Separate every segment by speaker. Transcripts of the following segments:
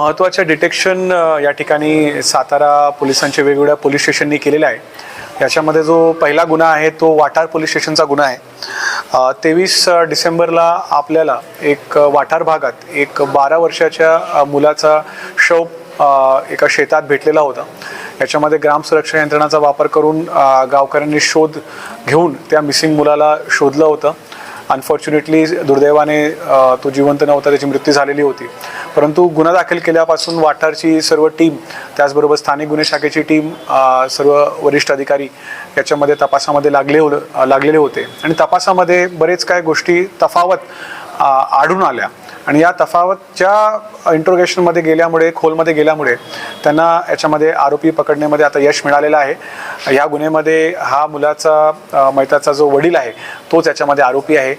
Speaker 1: महत्त्वाचं डिटेक्शन या ठिकाणी सातारा पोलिसांच्या वेगवेगळ्या पोलीस स्टेशननी केलेलं आहे. याच्यामध्ये जो पहिला गुन्हा आहे तो वाठार पोलीस स्टेशनचा गुन्हा आहे. तेवीस डिसेंबरला आपल्याला एक वाठार भागात एक बारा वर्षाच्या मुलाचा शव एका शेतात भेटलेला होता. याच्यामध्ये ग्राम सुरक्षा यंत्रणाचा वापर करून गावकऱ्यांनी शोध घेऊन त्या मिसिंग मुलाला शोधलं होतं. अनफॉर्च्युनेटली दुर्दैवाने तो जिवंत नव्हता त्याची मृत्यू झालेली होती. परंतु गुन्हा दाखल केल्यापासून वाठारची सर्व टीम त्याचबरोबर स्थानिक गुन्हे शाखेची टीम सर्व वरिष्ठ अधिकारी याच्यामध्ये तपासामध्ये लागले हो लागलेले होते. आणि तपासामध्ये बरेच काय गोष्टी तफावत आढळून आल्या. आणि या तफावतच्या इंट्रोगेशनमध्ये गेल्यामुळे खोलमध्ये गेल्यामुळे त्यांना याच्यामध्ये आरोपी पकडण्यामध्ये आता यश मिळालेलं आहे. या गुन्ह्यामध्ये हा मुलाचा मैताचा जो वडील आहे तोच याच्यामध्ये आरोपी आहे.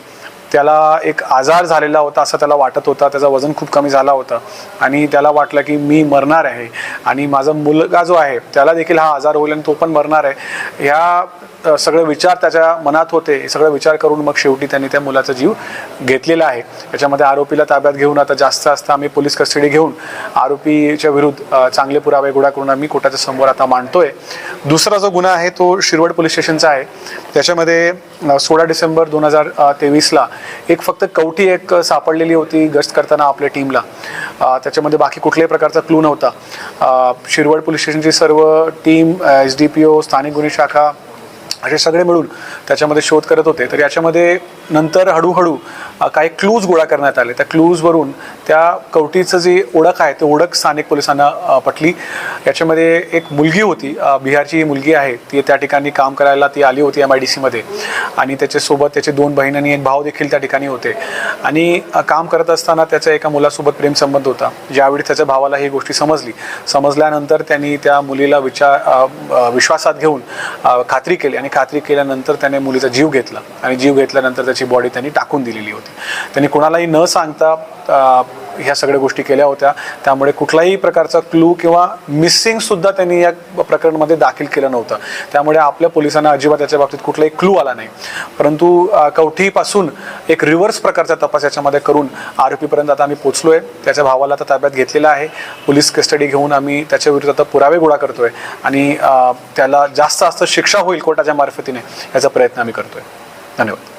Speaker 1: त्याला एक आजार झालेला होता असं त्याला वाटत होता. त्याचं वजन खूप कमी झाला होता. आणि त्याला वाटलं की मी मरणार आहे. आणि माझा मुलगा जो आहे त्याला देखील हा आजार होईल आणि तो पण मरणार आहे. ह्या सगळे विचार त्याच्या मनात होते. हे सगळं विचार करून मग शेवटी त्यांनी त्या मुलाचा जीव घेतलेला आहे. याच्यामध्ये आरोपीला ताब्यात घेऊन आता जास्त जास्त आम्ही पोलीस कस्टडी घेऊन आरोपीच्या विरुद्ध चांगले पुरावे गोळा करून आम्ही कोर्टाच्या समोर आता मांडतोय. दुसरा जो गुन्हा आहे तो शिरवड पोलीस स्टेशनचा आहे. त्याच्यामध्ये सोळा डिसेंबर दोन हजार तेवीसला एक फक्त कवठी एक सापडलेली होती गस्त करताना आपल्या टीमला त्याच्यामध्ये बाकी कुठल्याही प्रकारचा क्लू नव्हता. शिरवड पोलीस स्टेशनची सर्व team S D P O स्थानिक गुन्हे शाखा असे सगळे मिळून त्याच्यामध्ये शोध करत होते. तर याच्यामध्ये नंतर हळूहळू काही क्लूज गोळा करण्यात आले. त्या क्लूजवरून त्या कवटीचं जी ओळख आहे ते ओळख स्थानिक पोलिसांना पटली. याच्यामध्ये एक मुलगी होती बिहारची ही मुलगी आहे. ती त्या ठिकाणी काम करायला ती आली होती एम आय डी सीमध्ये आणि त्याच्यासोबत त्याचे दोन बहीण आणि एक भाव देखील त्या ठिकाणी होते. आणि काम करत असताना त्याचा एका मुलासोबत प्रेमसंबंध होता. ज्यावेळी त्याच्या भावाला ही गोष्टी समजली. समजल्यानंतर त्यांनी त्या मुलीला विचार विश्वासात घेऊन खात्री केली. आणि खात्री केल्यानंतर त्याने मुलीचा जीव घेतला. आणि जीव घेतल्यानंतर त्याची बॉडी त्यांनी टाकून दिलेली होती. त्यांनी कोणालाही न सांगता ह्या सगळ्या गोष्टी केल्या होत्या. त्यामुळे कुठलाही प्रकारचा क्लू किंवा मिसिंग सुद्धा त्यांनी या प्रकरणामध्ये दाखल केलं नव्हतं. त्यामुळे आपल्या पोलिसांना अजिबात याच्या बाबतीत कुठलाही क्लू आला नाही. परंतु कवठीपासून एक रिव्हर्स प्रकारचा तपास याच्यामध्ये करून आरोपीपर्यंत आता आम्ही पोचलोय त्याच्या भावाला आता ताब्यात घेतलेला आहे. पोलीस कस्टडी घेऊन आम्ही त्याच्या विरुद्ध आता पुरावे गोळा करतोय. आणि त्याला जास्त जास्त शिक्षा होईल कोर्टाच्या मार्फतीने याचा प्रयत्न आम्ही करतोय. धन्यवाद.